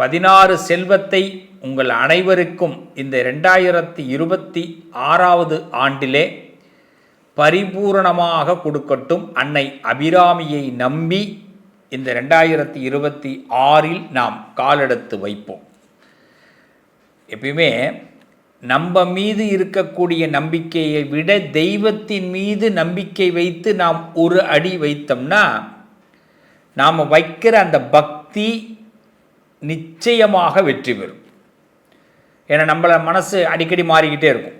பதினாறு செல்வத்தை உங்கள் அனைவருக்கும் இந்த ரெண்டாயிரத்தி இருபத்தி ஆறாவது ஆண்டிலே பரிபூரணமாக கொடுக்கட்டும். அன்னை அபிராமியை நம்பி இந்த ரெண்டாயிரத்தி இருபத்தி ஆறில் நாம் காலெடுத்து வைப்போம். எப்பயுமே நம்ம மீது இருக்கக்கூடிய நம்பிக்கையை விட தெய்வத்தின் மீது நம்பிக்கை வைத்து நாம் ஒரு அடி வைத்தோம்னா நாம் வைக்கிற அந்த பக்தி நிச்சயமாக வெற்றி பெறும். ஏன்னா நம்மளை மனசு அடிக்கடி மாறிக்கிட்டே இருக்கும்.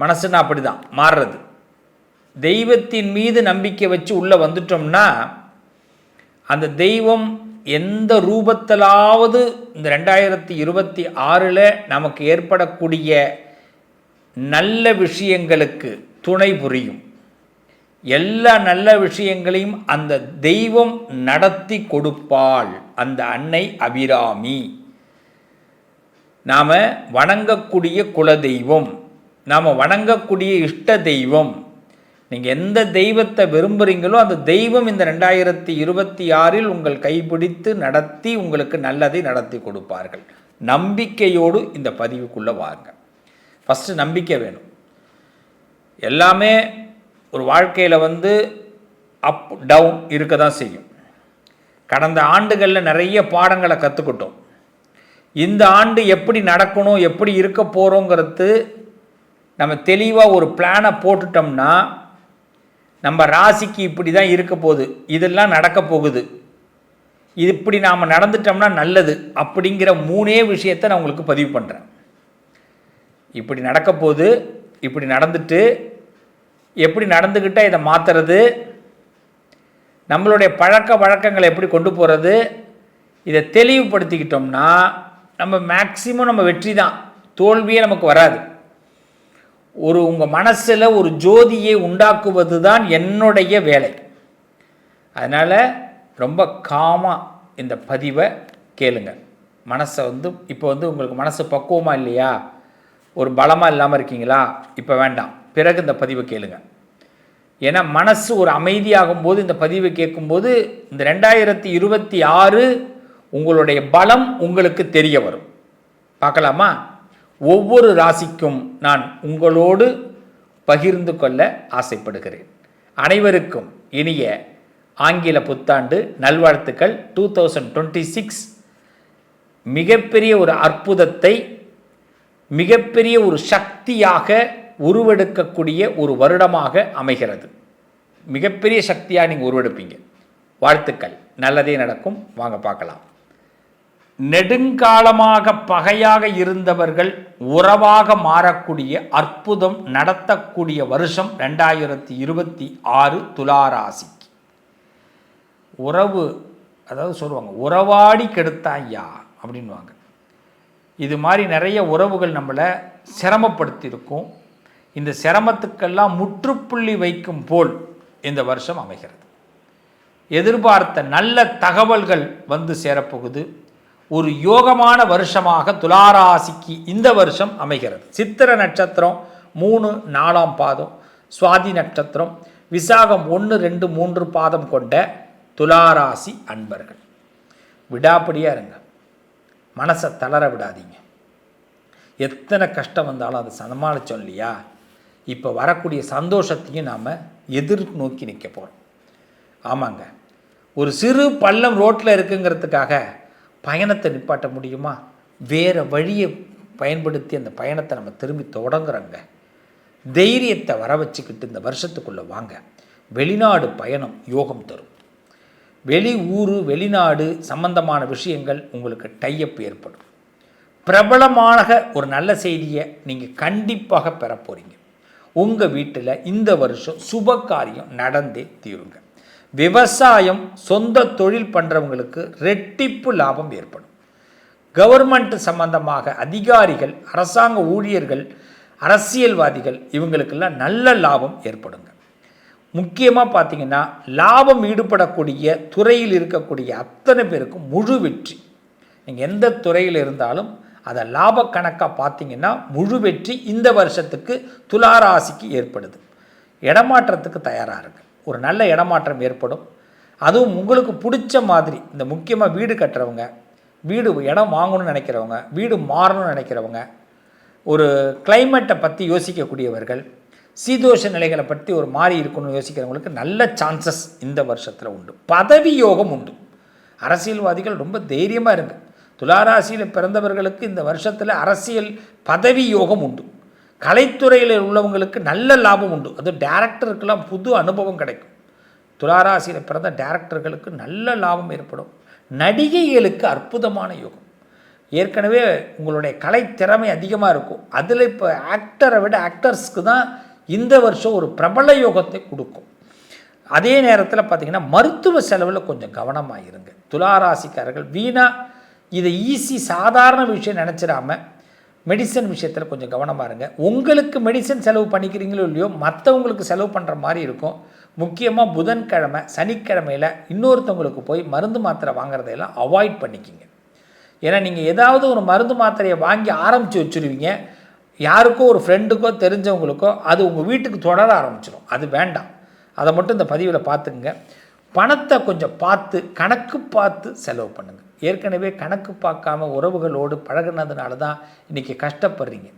மனசுன்னா அப்படி தான் மாறுறது. தெய்வத்தின் மீது நம்பிக்கை வச்சு உள்ளே வந்துட்டோம்னா அந்த தெய்வம் எந்த ரூபத்திலாவது இந்த ரெண்டாயிரத்தி இருபத்தி ஆறில் நமக்கு ஏற்படக்கூடிய நல்ல விஷயங்களுக்கு துணை புரியும். எல்லா நல்ல விஷயங்களையும் அந்த தெய்வம் நடத்தி கொடுப்பாள். அந்த அன்னை அபிராமி. நாம் வணங்கக்கூடிய குலதெய்வம் நாம் வணங்கக்கூடிய இஷ்ட தெய்வம். நீங்கள் எந்த தெய்வத்தை விரும்புகிறீங்களோ அந்த தெய்வம் இந்த ரெண்டாயிரத்தி இருபத்தி ஆறில் உங்கள் கைப்பிடித்து நடத்தி உங்களுக்கு நல்லதை நடத்தி கொடுப்பார்கள். நம்பிக்கையோடு இந்த பதிவுக்குள்ளே வாருங்க. ஃபஸ்ட்டு நம்பிக்கை வேணும். எல்லாமே ஒரு வாழ்க்கையில் வந்து அப் டவுன் இருக்க தான் செய்யும். கடந்த ஆண்டுகளில் நிறைய பாடங்களை கற்றுக்கிட்டோம் இந்த ஆண்டு எப்படி நடக்கணும் எப்படி இருக்க போகிறோங்கிறது நம்ம தெளிவாக ஒரு பிளானை போட்டுட்டோம்னா நம்ம ராசிக்கு இப்படி தான் இருக்க போகுது. இதெல்லாம் நடக்க போகுது. இது இப்படி நாம் நடந்துட்டோம்னா நல்லது அப்படிங்கிற மூணே விஷயத்தை நான் உங்களுக்கு பதிவு பண்ணுறேன் இப்படி நடக்க போகுது இப்படி நடந்துட்டு எப்படி நடந்துக்கிட்டால் இதை மாற்றுறது நம்மளுடைய பழக்க வழக்கங்களை எப்படி கொண்டு போகிறது இதை தெளிவுபடுத்திக்கிட்டோம்னா நம்ம மேக்சிமம் நம்ம வெற்றி தான். தோல்வியே நமக்கு வராது. ஒரு உங்கள் மனசில் ஒரு ஜோதியை உண்டாக்குவது தான் என்னுடைய வேலை. அதனால் ரொம்ப காமாக இந்த பதிவை கேளுங்க. மனசை வந்து இப்போ வந்து உங்களுக்கு மனசு பக்குவமாக இல்லையா? ஒரு பலமாக இல்லாமல் இருக்கீங்களா? இப்போ வேண்டாம். பிறகு இந்த பதிவை கேளுங்கள் ஏன்னா மனசு ஒரு அமைதியாகும் போது இந்த பதிவை கேட்கும்போது இந்த ரெண்டாயிரத்தி இருபத்தி ஆறு உங்களுடைய பலம் உங்களுக்கு தெரிய வரும். பார்க்கலாமா? ஒவ்வொரு ராசிக்கும் நான் உங்களோடு பகிர்ந்து கொள்ள ஆசைப்படுகிறேன். அனைவருக்கும் இனிய ஆங்கில புத்தாண்டு நல்வாழ்த்துக்கள். டூ தௌசண்ட் டுவெண்ட்டி சிக்ஸ் மிகப்பெரிய ஒரு அற்புதத்தை மிகப்பெரிய ஒரு சக்தியாக உருவெடுக்கக்கூடிய ஒரு வருடமாக அமைகிறது. மிகப்பெரிய சக்தியாக நீங்கள் உருவெடுப்பீங்க. வாழ்த்துக்கள். நல்லதே நடக்கும். வாங்க பார்க்கலாம். நெடுங்காலமாக பகையாக இருந்தவர்கள் உறவாக மாறக்கூடிய அற்புதம் நடத்தக்கூடிய வருஷம் ரெண்டாயிரத்தி இருபத்தி ஆறு துளாராசிக்கு உறவு அதாவது சொல்லுவாங்க உறவாடி கெடுத்தாய்யா அப்படின்வாங்க இது மாதிரி நிறைய உறவுகள் நம்மளை சிரமப்படுத்தியிருக்கும். இந்த சிரமத்துக்கெல்லாம் முற்றுப்புள்ளி வைக்கும் போல் இந்த வருஷம் அமைகிறது. எதிர்பார்த்த நல்ல தகவல்கள் வந்து சேரப்போகுது. ஒரு யோகமான வருஷமாக துளாராசிக்கு இந்த வருஷம் அமைகிறது. சித்திர நட்சத்திரம் மூணு நாலாம் பாதம் சுவாதி நட்சத்திரம் விசாகம் ஒன்று ரெண்டு மூன்று பாதம் கொண்ட துளாராசி அன்பர்கள். விடாப்படியாக இருங்க. மனசை தளர விடாதீங்க. எத்தனை கஷ்டம் வந்தாலும் அதை சமாளித்தோம் இல்லையா? இப்போ வரக்கூடிய சந்தோஷத்தையும் நாம் எதிர் நோக்கி நிற்க போகிறோம் ஆமாங்க. ஒரு சிறு பள்ளம் ரோட்டில் இருக்குங்கிறதுக்காக பயணத்தை நிப்பாட்ட முடியுமா? வேறு வழியை பயன்படுத்தி அந்த பயணத்தை நம்ம திரும்பி தொடங்குறோங்க. தைரியத்தை வர வச்சுக்கிட்டு இந்த வருஷத்துக்குள்ளே வாங்க. வெளிநாடு பயணம் யோகம் தரும். வெளி ஊர் வெளிநாடு சம்பந்தமான விஷயங்கள் உங்களுக்கு டையப் ஏற்படும். பிரபலமான ஒரு நல்ல செய்தியை நீங்கள் கண்டிப்பாக பெற போகிறீங்க உங்கள் வீட்டில் இந்த வருஷம் சுப காரியம் நடந்தே தீருங்க. விவசாயம் சொந்த தொழில் பண்ணுறவங்களுக்கு ரெட்டிப்பு லாபம் ஏற்படும். கவர்மெண்ட் சம்பந்தமாக அதிகாரிகள் அரசாங்க ஊழியர்கள் அரசியல்வாதிகள் இவங்களுக்கெல்லாம் நல்ல லாபம் ஏற்படுங்க. முக்கியமாக பார்த்தீங்கன்னா லாபம் ஈடுபடக்கூடிய துறையில் இருக்கக்கூடிய அத்தனை பேருக்கும் முழு வெற்றி. நீங்கள் எந்த துறையில் இருந்தாலும் அதை லாப கணக்காக பார்த்தீங்கன்னா முழு வெற்றி இந்த வருஷத்துக்கு துளாராசிக்கு ஏற்படுது. இடமாற்றத்துக்கு தயாராக இருக்கு ஒரு நல்ல இடமாற்றம் ஏற்படும். அதுவும் உங்களுக்கு பிடிச்ச மாதிரி இந்த முக்கியமாக வீடு கட்டுறவங்க வீடு இடம் வாங்கணும்னு நினைக்கிறவங்க வீடு மாறணும்னு நினைக்கிறவங்க ஒரு கிளைமேட்டை பற்றி யோசிக்கக்கூடியவர்கள் சீதோஷ நிலைகளை பற்றி ஒரு மாறி இருக்கணும்னு யோசிக்கிறவங்களுக்கு நல்ல சான்சஸ் இந்த வருஷத்தில் உண்டு. பதவி யோகம் உண்டு. அரசியல்வாதிகள் ரொம்ப தைரியமாக இருங்க. துளாராசியில் பிறந்தவர்களுக்கு இந்த வருஷத்தில் அரசியல் பதவி யோகம் உண்டு. கலைத்துறையில் உள்ளவங்களுக்கு நல்ல லாபம் உண்டு. அது டேரக்டருக்கெல்லாம் புது அனுபவம் கிடைக்கும். துளாராசியில் பிறந்த டேரக்டர்களுக்கு நல்ல லாபம் ஏற்படும். நடிகைகளுக்கு அற்புதமான யோகம். ஏற்கனவே உங்களுடைய கலை திறமை அதிகமாக இருக்கும். அதில் இப்போ ஆக்டரை விட ஆக்டர்ஸ்க்கு தான் இந்த வருஷம் ஒரு பிரபல யோகத்தை கொடுக்கும். அதே நேரத்தில் பார்த்திங்கன்னா மருத்துவ செலவில் கொஞ்சம் கவனமாக இருங்க. துளாராசிக்காரர்கள் வீணாக இதை ஈஸி சாதாரண விஷயம் நினச்சிடாம மெடிசன் விஷயத்தில் கொஞ்சம் கவனமாக இருங்க. உங்களுக்கு மெடிசன் செலவு பண்ணிக்கிறீங்களோ இல்லையோ மற்றவங்களுக்கு செலவு பண்ணுற மாதிரி இருக்கும். முக்கியமாக புதன்கிழமை சனிக்கிழமையில் இன்னொருத்தவங்களுக்கு போய் மருந்து மாத்திரை வாங்குறதையெல்லாம் அவாய்ட் பண்ணிக்கிங்க. ஏன்னா நீங்கள் ஏதாவது ஒரு மருந்து மாத்திரையை வாங்கி ஆரம்பித்து வச்சுருவீங்க. யாருக்கோ ஒரு ஃப்ரெண்டுக்கோ தெரிஞ்சவங்களுக்கோ அது உங்கள் வீட்டுக்கு தொடர ஆரம்பிச்சிடும் அது வேண்டாம். அதை மட்டும் இந்த பதிவில் பார்த்துக்குங்க. பணத்தை கொஞ்சம் பார்த்து கணக்கு பார்த்து செலவு பண்ணுங்கள் ஏற்கனவே கணக்கு பார்க்காம உறவுகளோடு பழகுனதுனால தான் இன்றைக்கி கஷ்டப்படுறீங்க.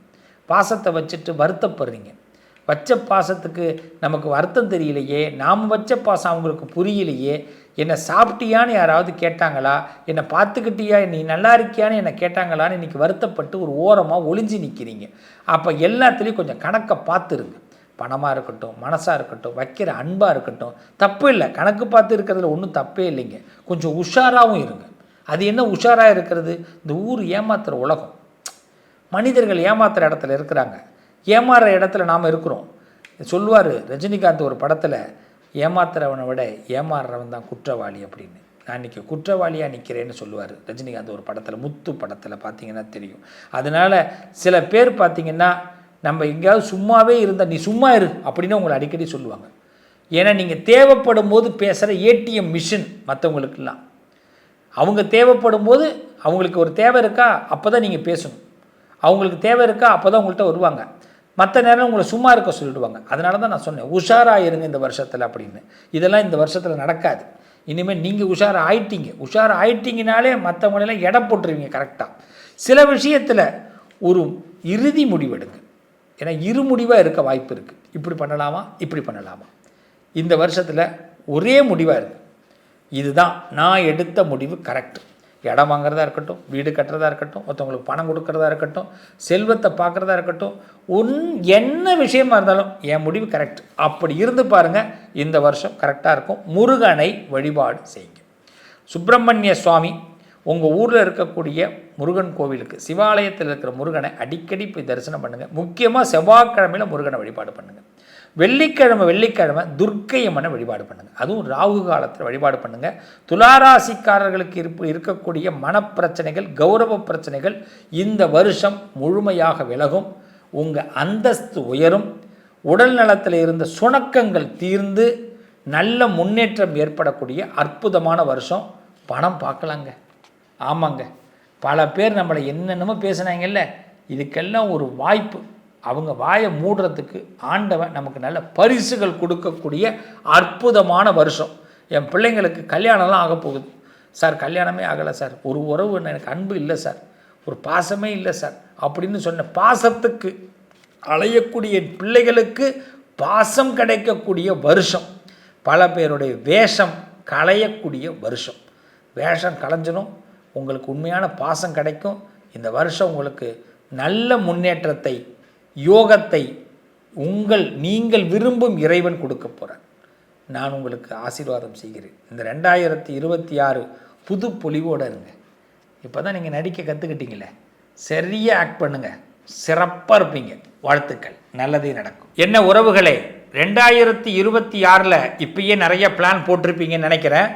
பாசத்தை வச்சுட்டு வருத்தப்படுறீங்க. வச்ச பாசத்துக்கு நமக்கு வருத்தம் தெரியலையே நாம் வச்ச பாசம் அவங்களுக்கு புரியலையே என்னை சாப்பிட்டியான்னு யாராவது கேட்டாங்களா என்னை பார்த்துக்கிட்டியா நீ நல்லா இருக்கியான்னு என்னை கேட்டாங்களான்னு இன்றைக்கி வருத்தப்பட்டு ஒரு ஓரமாக ஒளிஞ்சு நிற்கிறீங்க அப்போ எல்லாத்துலேயும் கொஞ்சம் கணக்கை பார்த்துருங்க. பணமாக இருக்கட்டும் மனசாக இருக்கட்டும் வைக்கிற அன்பாக இருக்கட்டும் தப்பு இல்லை. கணக்கு பார்த்து இருக்கிறதுல ஒன்றும் தப்பே இல்லைங்க. கொஞ்சம் உஷாராகவும் இருங்க. அது என்ன உஷாராக இருக்கிறது? இந்த ஊர் ஏமாத்துகிற உலகம். மனிதர்கள் ஏமாத்துகிற இடத்துல இருக்கிறாங்க. ஏமாறுற இடத்துல நாம் இருக்கிறோம். சொல்லுவார் ரஜினிகாந்த் ஒரு படத்தில் ஏமாத்துறவனை விட ஏமாறுறவன் தான் குற்றவாளி அப்படின்னு. நான் இன்றைக்கி குற்றவாளியாக நிற்கிறேன்னு சொல்லுவார் ரஜினிகாந்த் ஒரு படத்தில் முத்து படத்தில் பார்த்தீங்கன்னா தெரியும். அதனால் சில பேர் பார்த்திங்கன்னா நம்ம எங்கேயாவது சும்மாவே இருந்தால் நீ சும்மா இரு அப்படின்னு உங்களை அடிக்கடி சொல்லுவாங்க. ஏன்னா நீங்கள் தேவைப்படும் போது பேசுகிற ஏடிஎம் மிஷின் மற்றவங்களுக்கெல்லாம் அவங்க தேவைப்படும் போது அவங்களுக்கு ஒரு தேவை இருக்கா? அப்போ தான் நீங்கள் பேசணும். அவங்களுக்கு தேவை இருக்கா? அப்போ தான் உங்கள்கிட்ட வருவாங்க. மற்ற நேரம் உங்களை சும்மா இருக்க சொல்லிடுவாங்க. அதனால தான் நான் சொன்னேன் உஷாராக இருங்க இந்த வருஷத்தில் அப்படின்னு. இதெல்லாம் இந்த வருஷத்தில் நடக்காது. இனிமேல் நீங்கள் உஷார ஆயிட்டீங்க. உஷார ஆயிட்டீங்கனாலே மற்றவங்களெல்லாம் எடை போட்டுருவீங்க கரெக்டாக சில விஷயத்தில் ஒரு இறுதி முடிவெடுங்க. ஏன்னா இரு முடிவாக இருக்க வாய்ப்பு இருக்குது இப்படி பண்ணலாமா? இப்படி பண்ணலாமா? இந்த வருஷத்தில் ஒரே முடிவாக இருக்குது இதுதான் நான் எடுத்த முடிவு கரெக்ட். இடம் வாங்குறதா இருக்கட்டும் வீடு கட்டுறதா இருக்கட்டும் ஒருத்தவங்களுக்கு பணம் கொடுக்குறதா இருக்கட்டும் செல்வத்தை பார்க்குறதா இருக்கட்டும் ஒன் என்ன விஷயமா இருந்தாலும் என் முடிவு கரெக்ட். அப்படி இருந்து பாருங்கள் இந்த வருஷம் கரெக்டாக இருக்கும். முருகனை வழிபாடு செய்யுங்க. சுப்பிரமணிய சுவாமி உங்கள் ஊரில் இருக்கக்கூடிய முருகன் கோவிலுக்கு சிவாலயத்தில் இருக்கிற முருகனை அடிக்கடி போய் தரிசனம் பண்ணுங்கள் முக்கியமாக செவ்வாய்க்கிழமையில் முருகனை வழிபாடு பண்ணுங்கள் வெள்ளிக்கிழமை வெள்ளிக்கிழமை துர்க்கையம்மனை வழிபாடு பண்ணுங்கள் அதுவும் ராகு காலத்தில் வழிபாடு பண்ணுங்கள் துளாராசிக்காரர்களுக்கு இருப்பு இருக்கக்கூடிய மனப்பிரச்சனைகள் கௌரவ பிரச்சனைகள் இந்த வருஷம் முழுமையாக விலகும். உங்கள் அந்தஸ்து உயரும். உடல் நலத்தில் இருந்த சுணக்கங்கள் தீர்ந்து நல்ல முன்னேற்றம் ஏற்படக்கூடிய அற்புதமான வருஷம். பணம் பார்க்கலாங்க. ஆமாங்க. பல பேர் நம்மளை என்னென்னமோ பேசுனாங்கல்ல இதுக்கெல்லாம் ஒரு வாய்ப்பு. அவங்க வாயை மூடுறதுக்கு ஆண்டவன் நமக்கு நல்ல பரிசுகள் கொடுக்கக்கூடிய அற்புதமான வருஷம். என் பிள்ளைங்களுக்கு கல்யாணம்லாம் ஆக போகுது. சார் கல்யாணமே ஆகலை சார். ஒரு உறவு எனக்கு அன்பு இல்லை சார். ஒரு பாசமே இல்லை சார். அப்படின்னு சொன்ன பாசத்துக்கு அலையக்கூடிய பிள்ளைகளுக்கு பாசம் கிடைக்கக்கூடிய வருஷம். பல பேருடைய வேஷம் களையக்கூடிய வருஷம். வேஷம் களைஞ்சிடும் உங்களுக்கு உண்மையான பாசம் கிடைக்கும். இந்த வருஷம் உங்களுக்கு நல்ல முன்னேற்றத்தை யோகத்தை உங்கள் நீங்கள் விரும்பும் இறைவன் கொடுக்க போகிறார் நான் உங்களுக்கு ஆசீர்வாதம் செய்கிறேன். இந்த ரெண்டாயிரத்தி இருபத்தி ஆறு புது பொலிவோடு இருங்க. இப்போ தான் நீங்கள் நடிக்க கற்றுக்கிட்டீங்களே சரியாக ஆக்ட் பண்ணுங்கள் சிறப்பாக இருப்பீங்க. வாழ்த்துக்கள். நல்லதே நடக்கும். என்ன உறவுகளே ரெண்டாயிரத்தி இருபத்தி ஆறில் இப்பயே நிறைய பிளான் போட்டிருப்பீங்கன்னு நினைக்கிறேன்.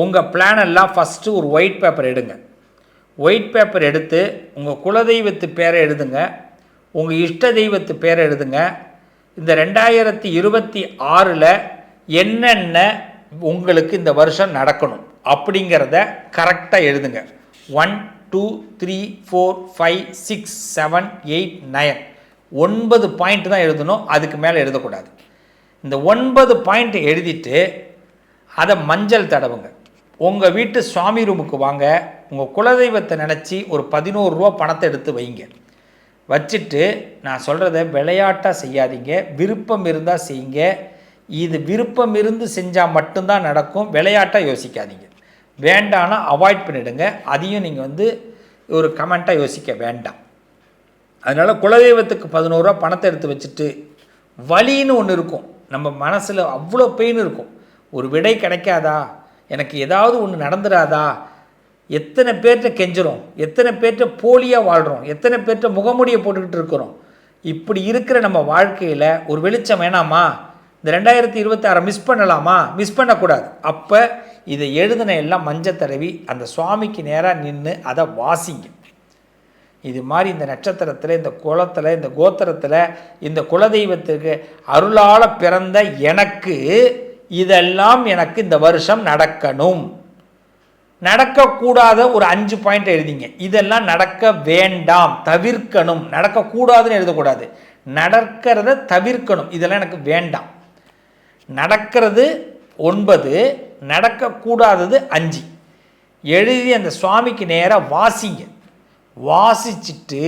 உங்கள் பிளானெல்லாம் ஃபஸ்ட்டு ஒரு ஒயிட் பேப்பர் எடுங்க. ஒயிட் பேப்பர் எடுத்து உங்கள் குலதெய்வத்து பேரை எழுதுங்க. உங்கள் இஷ்ட தெய்வத்து பேரை எழுதுங்க. இந்த ரெண்டாயிரத்தி இருபத்தி ஆறில் என்னென்ன உங்களுக்கு இந்த வருஷம் நடக்கணும் அப்படிங்கிறத கரெக்டாக எழுதுங்க. One two three four five six seven eight nine ஒன்பது பாயிண்ட் தான் எழுதணும். அதுக்கு மேலே எழுதக்கூடாது. இந்த ஒன்பது பாயிண்ட் எழுதிட்டு அதை மஞ்சள் தடவுங்க. உங்கள் வீட்டு சுவாமி ரூமுக்கு வாங்க. உங்கள் குலதெய்வத்தை நினச்சி ஒரு பதினோரு ரூபா பணத்தை எடுத்து வைங்க. வச்சுட்டு நான் சொல்கிறத விளையாட்டாக செய்யாதீங்க. விருப்பம் இருந்தால் செய்யுங்க. இது விருப்பம் இருந்து செஞ்சால் மட்டும்தான் நடக்கும். விளையாட்டாக யோசிக்காதீங்க. வேண்டான்னா அவாய்ட் பண்ணிடுங்க. அதையும் நீங்கள் வந்து ஒரு கமெண்ட்டாக யோசிக்க வேண்டாம். அதனால் குலதெய்வத்துக்கு பதினோருவா பணத்தை எடுத்து வச்சுட்டு வலின்னு ஒன்று இருக்கும். நம்ம மனசில் அவ்வளோ பெயின் இருக்கும். ஒரு விடை கிடைக்காதா? எனக்கு ஏதாவது ஒன்று நடந்துடாதா? எத்தனை பேர்கிட்ட கெஞ்சுறோம்? எத்தனை பேர்கிட்ட போலியாக வாழ்கிறோம் எத்தனை பேர்கிட்ட முகமுடியை போட்டுக்கிட்டு இருக்கிறோம்? இப்படி இருக்கிற நம்ம வாழ்க்கையில் ஒரு வெளிச்சம் வேணாமா? இந்த ரெண்டாயிரத்தி இருபத்தாறை மிஸ் பண்ணலாமா? மிஸ் பண்ணக்கூடாது. அப்போ இதை எழுதின எல்லாம் மஞ்சள் தடவி அந்த சுவாமிக்கு நேராக நின்று அதை வாசிங்க. இது மாதிரி இந்த நட்சத்திரத்தில் இந்த குளத்தில் இந்த கோத்திரத்தில் இந்த குலதெய்வத்துக்கு அருளால் பிறந்த எனக்கு இதெல்லாம் எனக்கு இந்த வருஷம் நடக்கணும். நடக்கக்கூடாத ஒரு அஞ்சு பாயிண்ட் எழுதிங்க. இதெல்லாம் நடக்க வேண்டாம். தவிர்க்கணும். நடக்கக்கூடாதுன்னு எழுதக்கூடாது. நடக்கிறத தவிர்க்கணும். இதெல்லாம் எனக்கு வேண்டாம். நடக்கிறது ஒன்பது நடக்கக்கூடாதது அஞ்சு. எழுதி அந்த சுவாமிக்கு நேராக வாசிங்க. வாசிச்சுட்டு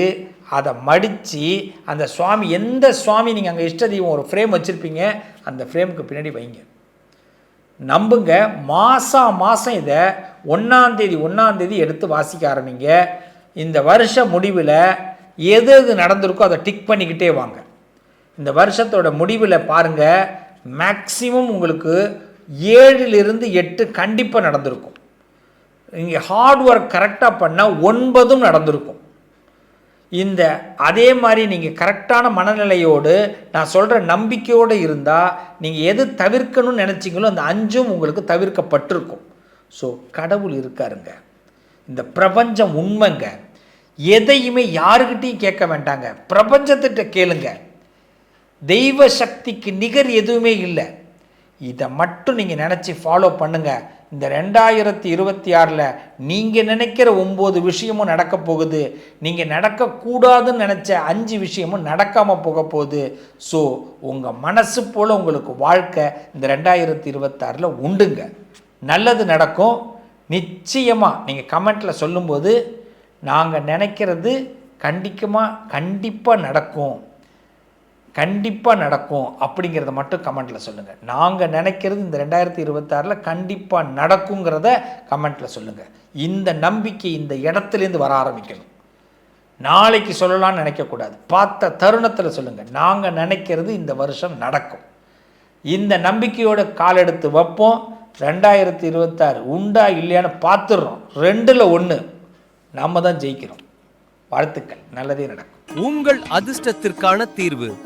அதை மடித்து அந்த சுவாமி எந்த சுவாமி நீங்கள் அங்கே இஷ்ட தெய்வம் ஒரு ஃப்ரேம் வச்சுருப்பீங்க அந்த ஃப்ரேமுக்கு பின்னாடி வைங்க. நம்புங்க மாதம் மாதம் இதை ஒன்றாந்தேதி ஒன்றாந்தேதி எடுத்து வாசிக்க ஆரம்பிங்க. இந்த வருஷ முடிவில் எது எது நடந்திருக்கோ அதை டிக் பண்ணிக்கிட்டே வாங்க. இந்த வருஷத்தோட முடிவில் பாருங்கள் மேக்சிமம் உங்களுக்கு ஏழிலிருந்து எட்டு கண்டிப்பாக நடந்திருக்கும். நீங்கள் ஹார்ட் ஒர்க் கரெக்டாக பண்ணால் ஒன்பதும் நடந்திருக்கும். இந்த அதே மாதிரி நீங்கள் கரெக்டான மனநிலையோடு நான் சொல்கிற நம்பிக்கையோடு இருந்தால் நீங்கள் எது தவிர்க்கணும்னு நினச்சிங்களோ அந்த அஞ்சும் உங்களுக்கு தவிர்க்கப்பட்டிருக்கும். ஸோ கடவுள் இருக்காருங்க. இந்த பிரபஞ்சம் உண்மைங்க. எதையுமே யாருக்கிட்டையும் கேட்க வேண்டாங்க. பிரபஞ்சத்திட்ட கேளுங்க. தெய்வ சக்திக்கு நிகர் எதுவுமே இல்லை. இதை மட்டும் நீங்கள் நினச்சி ஃபாலோ பண்ணுங்கள் இந்த ரெண்டாயிரத்தி இருபத்தி ஆறில் நீங்கள் நினைக்கிற ஒம்பது விஷயமும் நடக்க போகுது. நீங்கள் நடக்கக்கூடாதுன்னு நினச்ச அஞ்சு விஷயமும் நடக்காமல் போக போகுது. ஸோ உங்கள் மனசு போல் உங்களுக்கு வாழ்க்கை இந்த ரெண்டாயிரத்தி இருபத்தாறில் உண்டுங்க. நல்லது நடக்கும். நிச்சயமாக நீங்கள் கமெண்ட்டில் சொல்லும்போது நாங்கள் நினைக்கிறது கண்டிக்கமாக கண்டிப்பாக நடக்கும். கண்டிப்பாக நடக்கும் அப்படிங்கிறத மட்டும் கமெண்ட்டில் சொல்லுங்கள் நாங்கள் நினைக்கிறது இந்த ரெண்டாயிரத்தி இருபத்தாறில் கண்டிப்பாக நடக்குங்கிறத கமெண்ட்டில் சொல்லுங்கள் இந்த நம்பிக்கை இந்த இடத்துலேருந்து வர ஆரம்பிக்கணும். நாளைக்கு சொல்லலாம்னு நினைக்கக்கூடாது. பார்த்த தருணத்தில் சொல்லுங்கள் நாங்கள் நினைக்கிறது இந்த வருஷம் நடக்கும். இந்த நம்பிக்கையோட கால் எடுத்து வைப்போம். ரெண்டாயிரத்தி இருபத்தாறு உண்டா இல்லையான்னு பார்த்துடுறோம். ரெண்டில் ஒன்று நாம் தான் ஜெயிக்கிறோம். வாழ்த்துக்கள். நல்லதே நடக்கும். உங்கள் அதிர்ஷ்டத்திற்கான தீர்வு